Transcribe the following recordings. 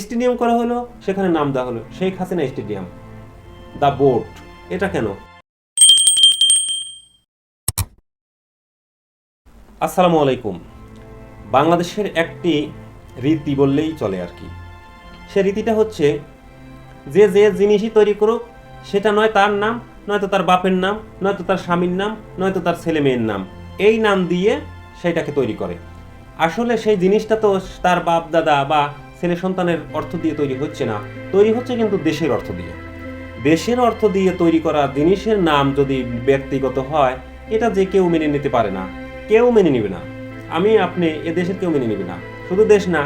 Stadium করা হলো, সেখানে নাম দেওয়া হলো, Sheikh Hasina stadium. The board, এটা কেন? আসসালামু আলাইকুম। বাংলাদেশের একটি রীতি বললেই চলে আর কি। সে রীতিটা হচ্ছে, যে যে জিনিসই তৈরি করুক, সেটা নয় তার নাম নয়তো তার বাপের নাম নয়তো তার স্বামীর নাম নয়তো তার ছেলে মেয়ের নাম। এই নাম দিয়ে সেটাকে তৈরি করে। আসলে সেই জিনিসটা তো তার বাপ, দাদা বা ছেলে সন্তানের অর্থ দিয়ে তৈরি হচ্ছে না, তৈরি হচ্ছে কিন্তু দেশের অর্থ দিয়ে। দেশের অর্থ দিয়ে তৈরি করা জিনিসের নাম যদি ব্যক্তিগত হয়, এটা যে কেউ মেনে নিতে পারে না, কেউ মেনে নেবে না। আমি, আপনি, এ দেশের কেউ মেনে নেবে না। শুধু দেশ না,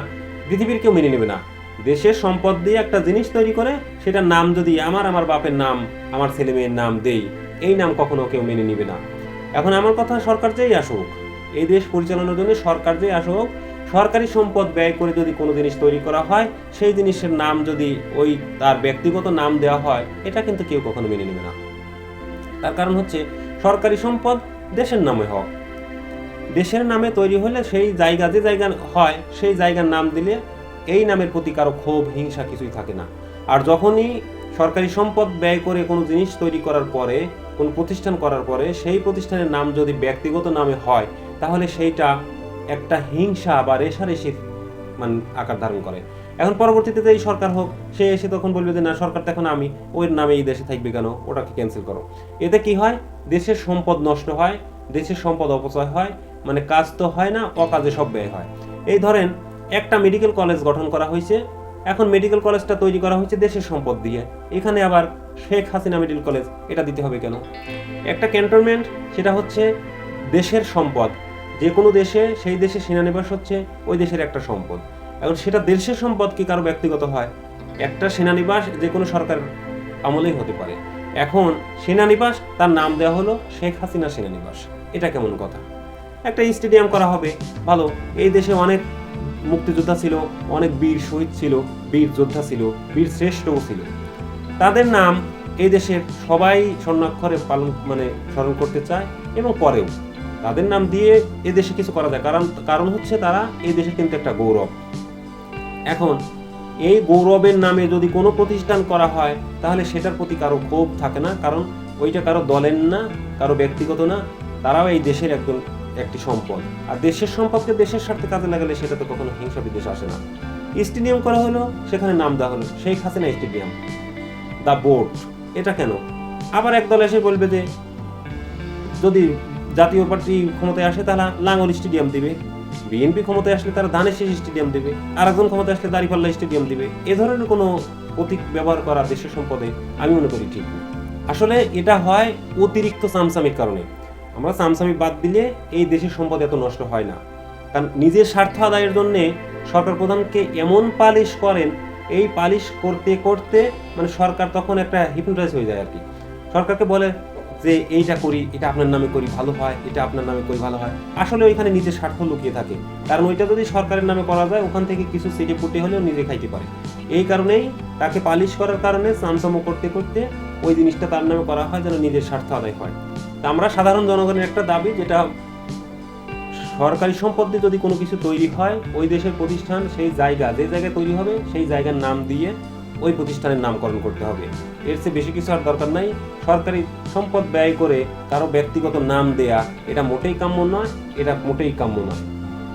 পৃথিবীর কেউ মেনে নেবে না। দেশের সম্পদ দিয়ে একটা জিনিস তৈরি করে, সেটার নাম যদি আমার আমার বাপের নাম, আমার ছেলে মেয়ের নাম দেই, এই নাম কখনো কেউ মেনে নেবে না। এখন আমার কথা সরকার যেই আসুক, এই দেশ পরিচালনার জন্য সরকার যেই আসুক সরকারি সম্পদ ব্যয় করে যদি কোনো জিনিস তৈরি করা হয়, সেই জিনিসের নাম যদি ওই তার ব্যক্তিগত নাম দেওয়া হয়, এটা কিন্তু কেউ কখনো মেনে নেবে না। তার কারণ হচ্ছে, সরকারি সম্পদ দেশের নামে হোক। দেশের নামে তৈরি হলে সেই জায়গা, যে জায়গা হয়, সেই জায়গার নাম দিলে এই নামের প্রতি কারও ক্ষোভ, হিংসা কিছুই থাকে না। আর যখনই সরকারি সম্পদ ব্যয় করে কোনো জিনিস তৈরি করার পরে, কোন প্রতিষ্ঠান করার পরে, সেই প্রতিষ্ঠানের নাম যদি ব্যক্তিগত নামে হয়, তাহলে সেইটা একটা হিংসা বা রেশারেশির মানে আকার ধারণ করে। এখন পরবর্তীতে এই সরকার হোক, সে এসে তখন বলবে যে, না, সরকার তো এখন আমি ওই নামে এই দেশে থাকবে কেন? ওটাকে ক্যান্সেল করো। এতে কি হয়? দেশের সম্পদ নষ্ট হয়, দেশের সম্পদ অপচয় হয় মানে কাজ তো হয় না, অকাজে সব ব্যয় হয়। এই ধরেন, একটা মেডিকেল কলেজ গঠন করা হয়েছে, এখন মেডিকেল কলেজটা তৈরি করা হয়েছে দেশের সম্পদ দিয়ে। এখানে আবার শেখ হাসিনা মেডিকেল কলেজ এটা দিতে হবে কেন? একটা ক্যান্টনমেন্ট সেটা হচ্ছে দেশের সম্পদ। যে কোনো দেশে, সেই দেশে সেনানিবাস হচ্ছে, ওই দেশের একটা সম্পদ। এখন সেটা দেশের সম্পদ কি কারও ব্যক্তিগত হয়? একটা সেনানিবাস যে কোনো সরকার আমলেই হতে পারে। এখন সেনানিবাস, তার নাম দেওয়া হলো শেখ হাসিনা সেনানিবাস। এটা কেমন কথা? একটা স্টেডিয়াম করা হবে, ভালো। এই দেশে অনেক মুক্তিযোদ্ধা ছিল, অনেক বীর শহীদ ছিল, বীর যোদ্ধা ছিল, বীর শ্রেষ্ঠও ছিল। তাদের নাম এই দেশের সবাই স্বর্ণাক্ষরে পালন মানে স্মরণ করতে চায় এবং করেও তাদের নাম দিয়ে এ দেশে কিছু করা যায়। কারণ কারণ হচ্ছে তারা এই দেশের কিন্তু একটা গৌরব। এখন, এই গৌরবের নামে যদি কোনো প্রতিষ্ঠান করা হয়, তাহলে সেটার প্রতি কারও ক্ষোভ থাকে না। কারণ, ওইটা কারও দলের না, কারও ব্যক্তিগত না। তারাও এই দেশের একজন, একটি সম্পদ। আর দেশের সম্পদকে দেশের স্বার্থে কাজে লাগালে সেটা তো কখনো হিংসা বিদ্বেষ আসে না। স্টেডিয়াম করা হলো, সেখানে নাম দেওয়া হলো, Sheikh Hasina stadium. The board. এটা কেন? আবার এক দল এসে বলবে যে, যদি জাতীয় পার্টি ক্ষমতায় আসে তারা লাঙ্গল স্টেডিয়াম দেবে। বিএনপি ক্ষমতায় আসলে তারা ধানের শেষ স্টেডিয়াম দেবে। আর একজন ক্ষমতায় আসলে দাঁড়িপাল্লা স্টেডিয়াম দেবে। এ ধরনের কোনো প্রতীক ব্যবহার করা দেশের সম্পদে আমি মনে করি ঠিক আসলে এটা হয় অতিরিক্ত সামসামির কারণে। আমরা সামসামি বাদ দিলে এই দেশের সম্পদ এত নষ্ট হয় না। কারণ নিজের স্বার্থ আদায়ের জন্যে সরকার প্রধানকে এমন পালিশ করেন, এই পালিশ করতে করতে মানে সরকার তখন একটা হিপনোটাইজ হয়ে যায় আর কি। সরকারকে বলে যে এইটা করি, এটা আপনার নামে করি, ভালো হয়, এটা আপনার নামে করি, ভালো হয়। আসলে ওইখানে নিজের স্বার্থ লুকিয়ে থাকে। কারণ ওইটা যদি সরকারের নামে করা যায়, ওখান থেকে কিছু সিটে পুটে হলেও নিজে খাইতে পারে। এই কারণেই তাকে পালিশ করার কারণে সামসাম করতে করতে ওই জিনিসটা তার নামে করা হয় যেন নিজের স্বার্থ আদায় হয়। তা আমরা সাধারণ জনগণের একটা দাবি, যেটা সরকারি সম্পদ যদি কোনো কিছু তৈরি হয়, ওই দেশের প্রতিষ্ঠান সেই জায়গা, যে জায়গায় তৈরি হবে, সেই জায়গার নাম দিয়ে ওই প্রতিষ্ঠানের নামকরণ করতে হবে। এর চেয়ে বেশি কিছু আর দরকার নাই। সরকারি সম্পদ ব্যয় করে কারও ব্যক্তিগত নাম দেয়া, এটা মোটেই কাম্য নয়, এটা মোটেই কাম্য নয়।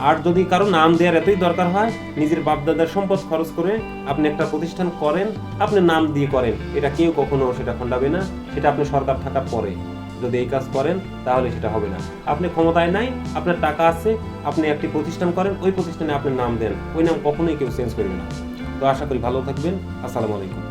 আর যদি কারও নাম দেওয়ার এতই দরকার হয়, নিজের বাপদাদার সম্পদ খরচ করে আপনি একটা প্রতিষ্ঠান করেন, আপনি নাম দিয়ে করেন, এটা কেউ কখনো সেটা খণ্ডাবে না, সেটা আপনি সরকার থাকার পরে। যদি এই কাজ করেন, তাহলে সেটা হবে না। আপনি ক্ষমতায় নাই, আপনার টাকা আছে, আপনি একটি প্রতিষ্ঠান করেন, ওই প্রতিষ্ঠানে আপনি নাম দেন, ওই নাম কখনোই কেউ চেঞ্জ করবে না। তো আশা করি ভালো থাকবেন। আসসালামু আলাইকুম।